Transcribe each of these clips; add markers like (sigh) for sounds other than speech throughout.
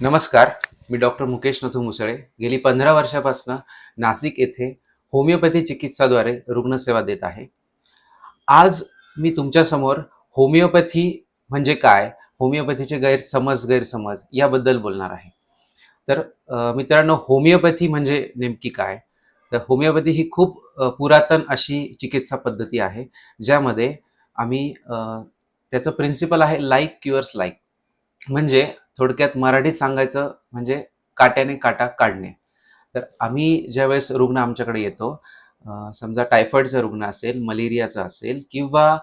नमस्कार मी डॉक्टर मुकेश नथू मुसळे गेली पंधरा वर्षापासून नाशिक येथे होमिओपॅथी चिकित्साद्वारे रुग्णसेवा देत आहे. आज मी तुमच्यासमोर होमिओपॅथी म्हणजे काय होमिओपॅथीचे गैरसमज गैरसमज याबद्दल बोलणार आहे. तर मित्रांनो होमिओपॅथी म्हणजे नेमकी काय? तर होमिओपॅथी ही खूप पुरातन अशी चिकित्सा पद्धती आहे ज्यामध्ये आम्ही त्याचं प्रिन्सिपल आहे लाईक क्युअर्स लाईक. म्हणजे थोडक्यात मराठीत सांगायचं म्हणजे काट्याने काटा काढणे. तर आम्ही ज्यावेळेस रुग्ण आमच्याकडे येतो समजा टायफॉईडचा रुग्ण असेल मलेरियाचा असेल किंवा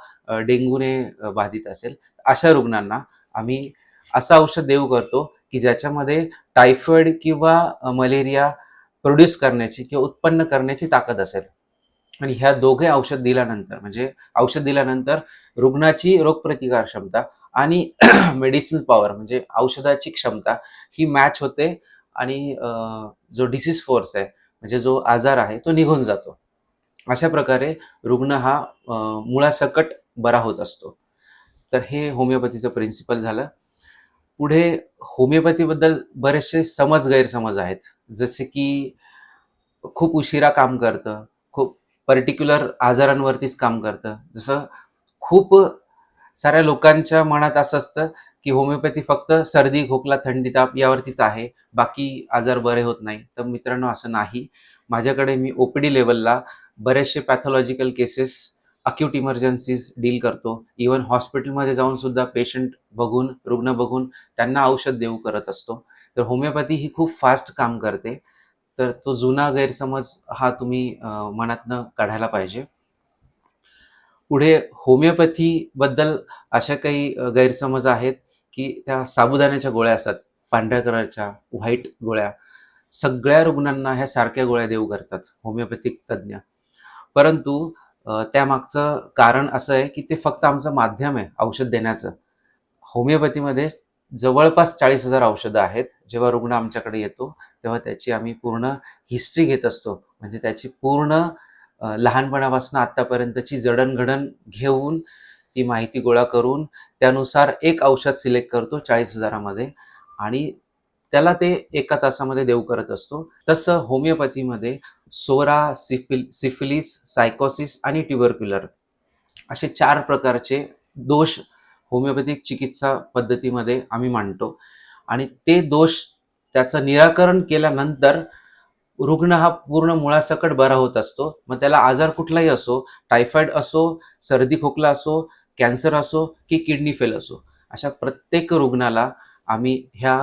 डेंग्यूने बाधित असेल अशा रुग्णांना आम्ही असं औषध देऊ करतो की ज्याच्यामध्ये टायफॉईड किंवा मलेरिया प्रोड्यूस करण्याची किंवा उत्पन्न करण्याची ताकद असेल. आणि ह्या दोघे औषध दिल्यानंतर म्हणजे औषध दिल्यानंतर रुग्णाची रोगप्रतिकार क्षमता आणि (clears throat) मेडिसिन पॉवर म्हणजे औषधाची क्षमता ही मॅच होते आणि जो डिसीज फोर्स आहे म्हणजे जो आजार आहे तो निघून जातो. अशा प्रकारे रुग्ण हा मुळासकट बरा होत असतो. तर हे होमिओपॅथीचं प्रिन्सिपल झालं. पुढे होमिओपॅथीबद्दल बरेचसे समज गैरसमज आहेत. जसे की खूप उशिरा काम करतं खूप पर्टिक्युलर आजारांवरतीच काम करतं. जसं खूप साऱ्या लोकांच्या मनात असं असतं की होमिओपॅथी फक्त सर्दी खोकला थंडी ताप यावरतीच आहे. बाकी आजार बरे होत नाही. तर मित्रांनो असं नाही. माझ्याकडे मी ओ पी डी लेवलला बरेचसे pathological cases acute emergencies deal करतो. इवन हॉस्पिटलमध्ये जाऊन सुद्धा पेशंट बघून रुग्ण बघून त्यांना औषध देऊ करत असतो. तर होमिओपॅथी ही खूप फास्ट काम करते. तर तो जुना गैरसमज हा तुम्ही मनातनं काढायला पाहिजे. पुढे होमिओपॅथीबद्दल अशा काही गैरसमज आहेत की त्या साबुदाण्याच्या गोळ्या असतात पांढऱ्या कलरच्या व्हाईट गोळ्या. सगळ्या रुग्णांना ह्या सारख्या गोळ्या देऊ करतात होमिओपॅथिक तज्ज्ञ. परंतु त्यामागचं कारण असं आहे की ते फक्त आमचं माध्यम आहे औषध देण्याचं. होमिओपॅथीमध्ये जवळपास चाळीस हजार औषधं आहेत. जेव्हा रुग्ण आमच्याकडे येतो तेव्हा त्याची आम्ही पूर्ण हिस्ट्री घेत असतो. म्हणजे त्याची पूर्ण लहानपणापासून आत्तापर्यंतची जडणघडण घेऊन ती माहिती गोळा करून त्यानुसार एक औषध सिलेक्ट करतो चाळीस हजारामध्ये. आणि त्याला ते एका तासामध्ये देऊ करत असतो. तसं होमिओपॅथीमध्ये सोरा सिफिल सिफिलिस सायकोसिस आणि ट्युबरक्युलर असे चार प्रकारचे दोष होमिओपॅथिक चिकित्सा पद्धतीमध्ये आम्ही मांडतो. आणि ते दोष त्याचं निराकरण केल्यानंतर रुग्ण हा पूर्ण मुळासकट बरा होत असतो. मग त्याला आजार कुठलाही असो टायफॉईड असो सर्दी खोकला असो कॅन्सर असो की किडनी फेल असो अशा प्रत्येक रुग्णाला आम्ही ह्या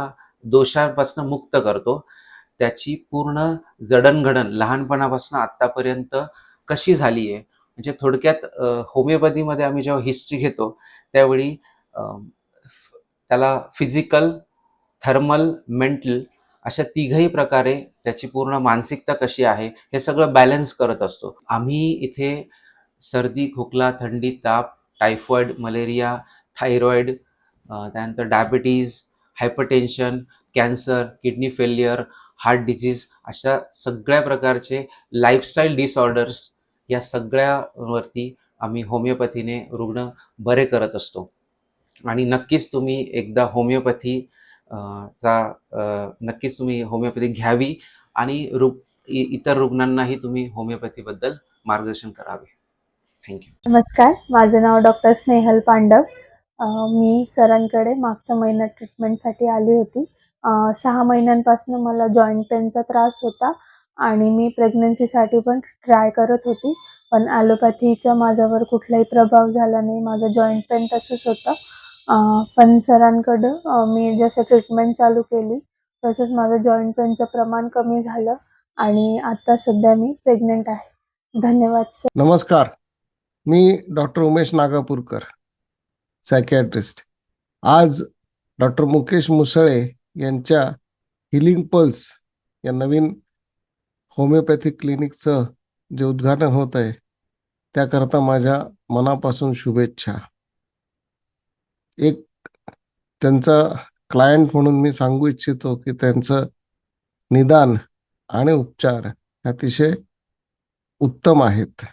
दोषांपासून मुक्त करतो. त्याची पूर्ण जडणघडण लहानपणापासून आत्तापर्यंत कशी झाली आहे? म्हणजे थोडक्यात होमिओपॅथीमध्ये आम्ही जेव्हा हिस्ट्री घेतो त्यावेळी त्याला फिजिकल थर्मल मेंटल अशा तिघही प्रकारे त्याची पूर्ण मानसिकता कशी आहे हे सगळं बॅलन्स करत असतो. आम्ही इथे सर्दी खोकला थंडी ताप टायफॉईड मलेरिया थायरॉईड त्यानंतर diabetes hypertension cancer kidney failure heart disease अशा सगळ्या प्रकारचे लाईफस्टाईल डिसऑर्डर्स या सगळ्यावरती आम्ही होमिओपॅथीने रुग्ण बरे करत असतो. आणि नक्कीच तुम्ही एकदा होमिओपॅथी चा नक्कीच तुम्ही होमिओपॅथी घ्यावी आणि रुग इतर रुग्णांनाही तुम्ही होमिओपॅथीबद्दल मार्गदर्शन करावे. थँक्यू नमस्कार. माझं नाव डॉक्टर स्नेहल पांडव. मी सरांकडे मागच्या महिन्यात ट्रीटमेंटसाठी आली होती. सहा महिन्यांपासून मला जॉईंट पेनचा त्रास होता आणि मी प्रेग्नन्सीसाठी पण ट्राय करत होती. पण ॲलोपॅथीचा माझ्यावर कुठलाही प्रभाव झाला नाही. माझं जॉईंट पेन तसंच होतं. पण सरांकडं मी जसं ट्रीटमेंट चालू केली तसंच माझं जॉईंट पेनचं प्रमाण कमी झालं आणि आता सध्या मी प्रेग्नंट आहे. धन्यवाद सर नमस्कार. मी डॉक्टर उमेश नागापूरकर सायकॅट्रिस्ट आज डॉक्टर मुकेश मुसळे यांच्या हिलिंग पल्स या नवीन होमिओपॅथिक क्लिनिकचं जे उद्घाटन होत आहे त्याकरता माझ्या मनापासून शुभेच्छा. एक त्यांचा क्लायंट म्हणून मी सांगू इच्छितो की त्यांचं निदान आणि उपचार अतिशय उत्तम आहेत.